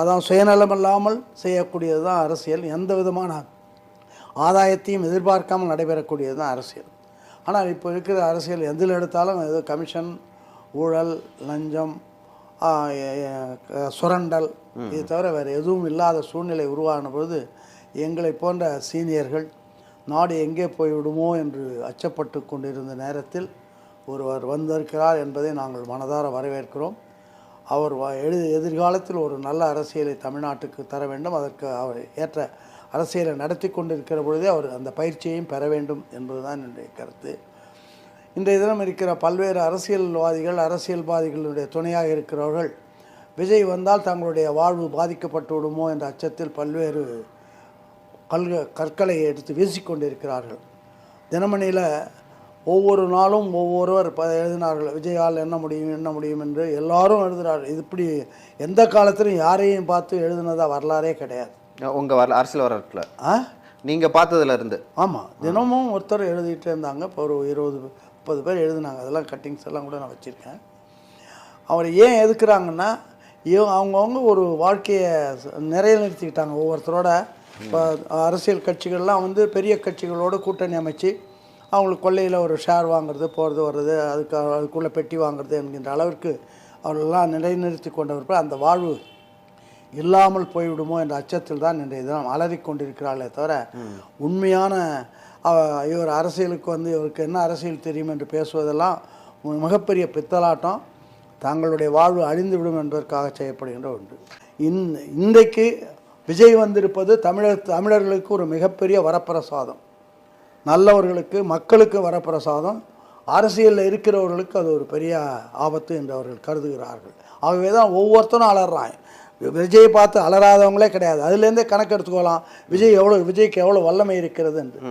அதான் சுயநலம் இல்லாமல் செய்யக்கூடியது தான் அரசியல். எந்த விதமான ஆதாயத்தையும் எதிர்பார்க்காமல் நடைபெறக்கூடியது தான் அரசியல். ஆனால் இப்போ இருக்கிற அரசியல் எதில் எடுத்தாலும் ஏதோ கமிஷன் ஊழல் லஞ்சம் சுரண்டல். இது தவிர வேறு எதுவும் இல்லாத சூழ்நிலை உருவான பொழுது எங்களை போன்ற சீனியர்கள் நாடு எங்கே போய்விடுமோ என்று அச்சப்பட்டு கொண்டிருந்த நேரத்தில் ஒருவர் வந்திருக்கிறார் என்பதை நாங்கள் மனதார வரவேற்கிறோம். அவர் எழு எதிர்காலத்தில் ஒரு நல்ல அரசியலை தமிழ்நாட்டுக்கு தர வேண்டும். அதற்கு அவர் ஏற்ற அரசியலை நடத்தி கொண்டிருக்கிற பொழுதே அவர் அந்த பயிற்சியையும் பெற வேண்டும் என்பதுதான் என்னுடைய கருத்து. இன்றைய தினம் இருக்கிற பல்வேறு அரசியல்வாதிகள் அரசியல்வாதிகளுடைய துணையாக இருக்கிறவர்கள் விஜய் வந்தால் தங்களுடைய வாழ்வு பாதிக்கப்பட்டு விடுமோ என்ற அச்சத்தில் பல்வேறு கல்க கற்களை எடுத்து வீசிக்கொண்டிருக்கிறார்கள் தினமணியில் ஒவ்வொரு நாளும் ஒவ்வொருவர் ப எழுதினார்கள். விஜயால் என்ன முடியும் என்ன முடியும் என்று எல்லாரும் எழுதுகிறார்கள். இது இப்படி எந்த காலத்திலும் யாரையும் பார்த்து எழுதுனதா வரலாறே கிடையாது. உங்க வரல அரசியல் வரலாற்றுல? ஆ? நீங்க பார்த்ததுல இருந்து ஆமாம் தினமும் ஒருத்தர் எழுதிட்டு இருந்தாங்க. இப்போ ஒரு இருபது முப்பது பேர் எழுதுனாங்க. அதெல்லாம் கட்டிங்ஸ் எல்லாம் கூட நான் வச்சுருக்கேன். அவர் ஏன் எதுக்குறாங்கன்னா அவங்கவுங்க ஒரு வாழ்க்கையை ச- நிலைநிறுத்திக்கிட்டாங்க ஒவ்வொருத்தரோட இப்போ அரசியல் கட்சிகள்லாம் வந்து பெரிய கட்சிகளோட கூட்டணி அமைச்சு அவங்களுக்கு கொள்ளையில் ஒரு ஷேர் வாங்குறது போகிறது வர்றது அதுக்கு அதுக்குள்ளே பெட்டி வாங்குறது என்கின்ற அளவிற்கு அவர்களெல்லாம் நிலைநிறுத்தி கொண்டவர்கள். அந்த வாழ்வு இல்லாமல் போய்விடுமோ என்ற அச்சத்தில் தான் இன்றைய தினம் அலறிக்கொண்டிருக்கிறாளே தவிர உண்மையான இவர் அரசியலுக்கு வந்து இவருக்கு என்ன அரசியல் தெரியும் என்று பேசுவதெல்லாம் மிகப்பெரிய பித்தலாட்டம். தங்களுடைய வாழ்வு அழிந்துவிடும் என்பதற்காக செய்யப்படுகின்ற ஒன்று. இன் இன்றைக்கு விஜய் வந்திருப்பது தமிழர் தமிழர்களுக்கு ஒரு மிகப்பெரிய வரப்பிரசாதம். நல்லவர்களுக்கு மக்களுக்கு வரப்பிரசாதம் அரசியலில் இருக்கிறவர்களுக்கு அது ஒரு பெரிய ஆபத்து என்று அவர்கள் கருதுகிறார்கள். ஆகவே தான் ஒவ்வொருத்தரும் அலறான் விஜயை பார்த்து அலறாதவங்களே கிடையாது. அதுலேருந்தே கணக்கு எடுத்துக்கோலாம் விஜய் எவ்வளோ விஜய்க்கு எவ்வளோ வல்லமை இருக்கிறது என்று.